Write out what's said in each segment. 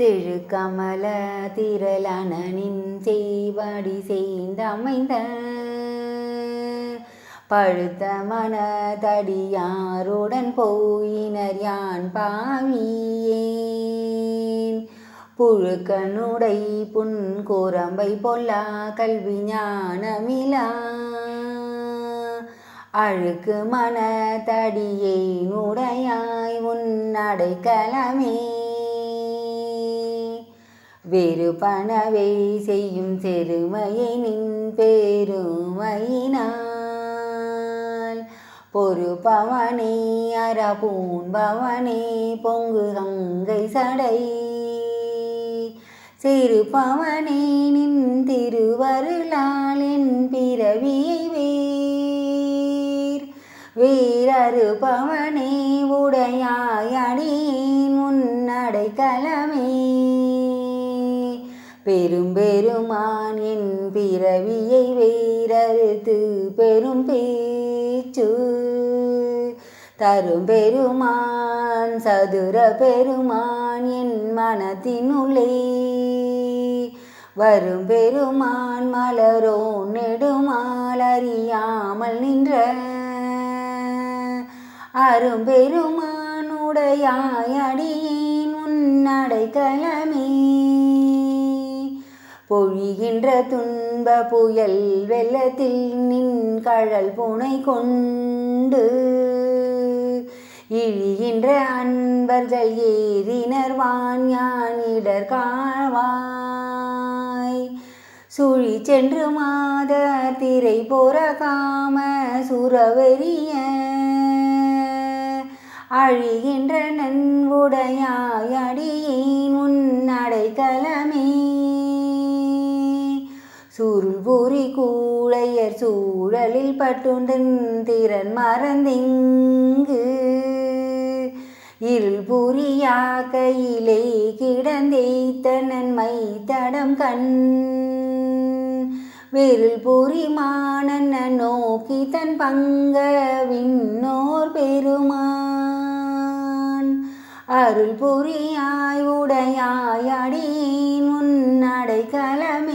செழு கமல திரளனின் செய்வடி சேர்ந்தமைந்த பழுத்த மனதடியாருடன் போயினர் யான் பாவியேன். புழுக்கனுடை புன்கோரம்பை பொல்லா கல்வி ஞானமிலா. அழுக்கு மனதடியே நுடையாய் உன்னடைக்கலமே வேறு பணவை செய்யும் செருமையை நின் பெருமையினால். பொறுப்பவனே அறபூன்பவனே பொங்கு கங்கை சடை. சிறுபவனே நின் திருவருளால் என் பிறவியை வேர். வீரறுபவனே உடையாய் அடியேன் உன்னடைக்கலமே பெரும் பெருமான் என் பிறவியை வேறறுத்து பெரும் பேச்சு. தரும் பெருமான் சதுர பெருமான் என் மனத்தினுள்ளே. வரும் பெருமான் மலரோ நெடுமாலறியாமல் நின்ற. அரும் பெருமான் உடையாய் அடியேன் உன்னடைக்கலமே பொழிகின்ற துன்ப புயல் வெள்ளத்தில் நின் கழல் பூனை கொண்டு இழிகின்ற அன்பர்கள் ஏறினர் வான் யானிடர் காவாய். சுழி சென்று மாத திரை போற காம சுரவெறிய அழிகின்ற நன்வுடையாய் அடியேன் உன்னடைக்கலமே சுருள்பூரி கூழையர் சூழலில் பட்டுண்டன் திறன் மறந்திங்கு. இருள் புரியா கையிலே கிடந்தேத்த நன்மை தடம் கண். விருள் புரிமானன் நோக்கி தன் பங்க விண்ணோர் பெருமான். அருள் புரியாய் உடையாய் அடியேன் உன்னடைக்கலமே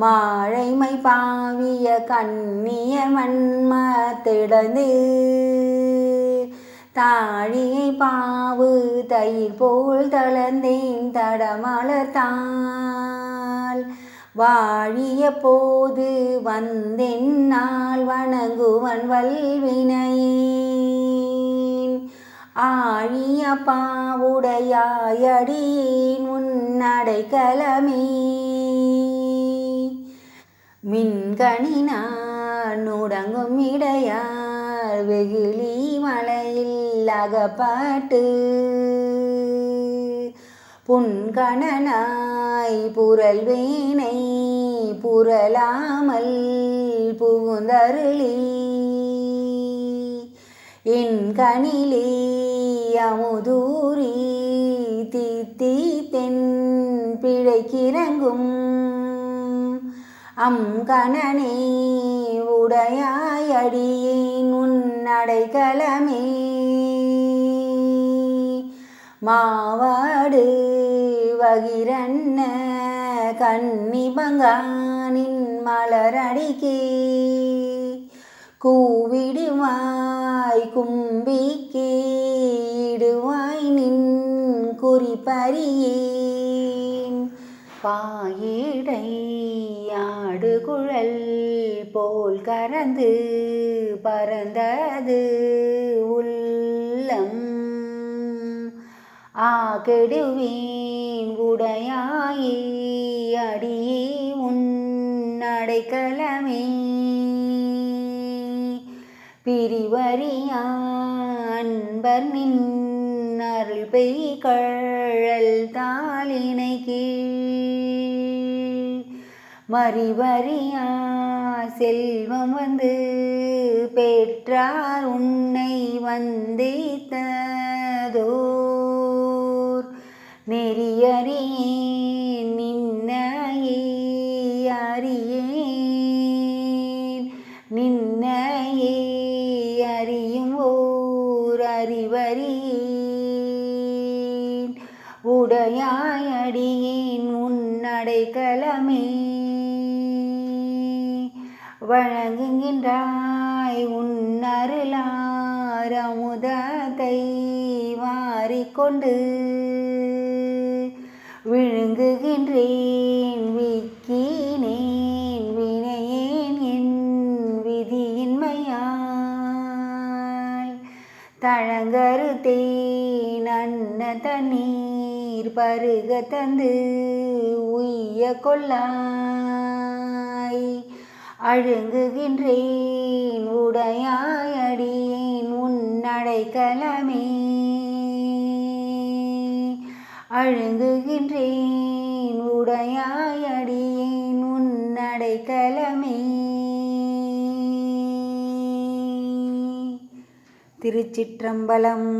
மாழைமை பாவிய கண்ணிய மண்மத்திடந்து தாழியை பாவு தயிர் போல் தளர்ந்தேன் தடமலர்த்தாள் வாழிய போது வந்தென்னால் வணங்குவன் வல்வினையேன். ஆழிய பாவுடையாய் அடியேன் உன்னடைக்கலமே மின்கணினார் நுடங்கும் இடையார் வெகுளி மலையில் அகப்பாட்டு. புன்கணனாய் புரல் வேனை புரளாமல் புகுந்தருளி. என் கணிலே அமுதூரி தித்தி தென் பிழைக்கிறங்கும் அங்கணனே உடையாய் அடியேன் உன்னடைக்கலமே மாவாடு வகிரண்ண கன்னிபங்கானின் மலரடிக்கே. கூவிடுவாய் கும்பிக்கேடுவாய் நின் குறிப்பறியேன். பாயிடை குழல் போல் கறந்து பறந்தது உள்ளம். ஆ ஆகெடுவேன் உடையாயே அடியே உன்னடைக்கலமே பிரிவறியா அன்பர் நின் அருள் பெய் கழல் தாளினை கீழ் வரி வரியா செல்வம் வந்து பெற்றார் உன்னை வந்தேத்ததோர். நெறியறியே நின்னையே அறியேன் நின்னையே அறியும் ஓர் அறிவறியேன் உடையாயடியேன் உன்னடைக்கலமே வழங்குகின்றாய் உன்னருளார் அமுதத்தை வாரிக்கொண்டு. விழுங்குகின்றேன் விக்கினேன் வினையேன் என் விதியின்மையாய் தழங்கருத்தேன் அன்ன தண்ணீர் பருக தந்து உய்ய கொள்ளாய். அழுங்குகின்றேன் உடையாயடியேன் உன்னடைக்கலமே அழுங்குகின்றேன் உடையாயடியேன் உன்னடைக்கலமே திருச்சிற்றம்பலம்.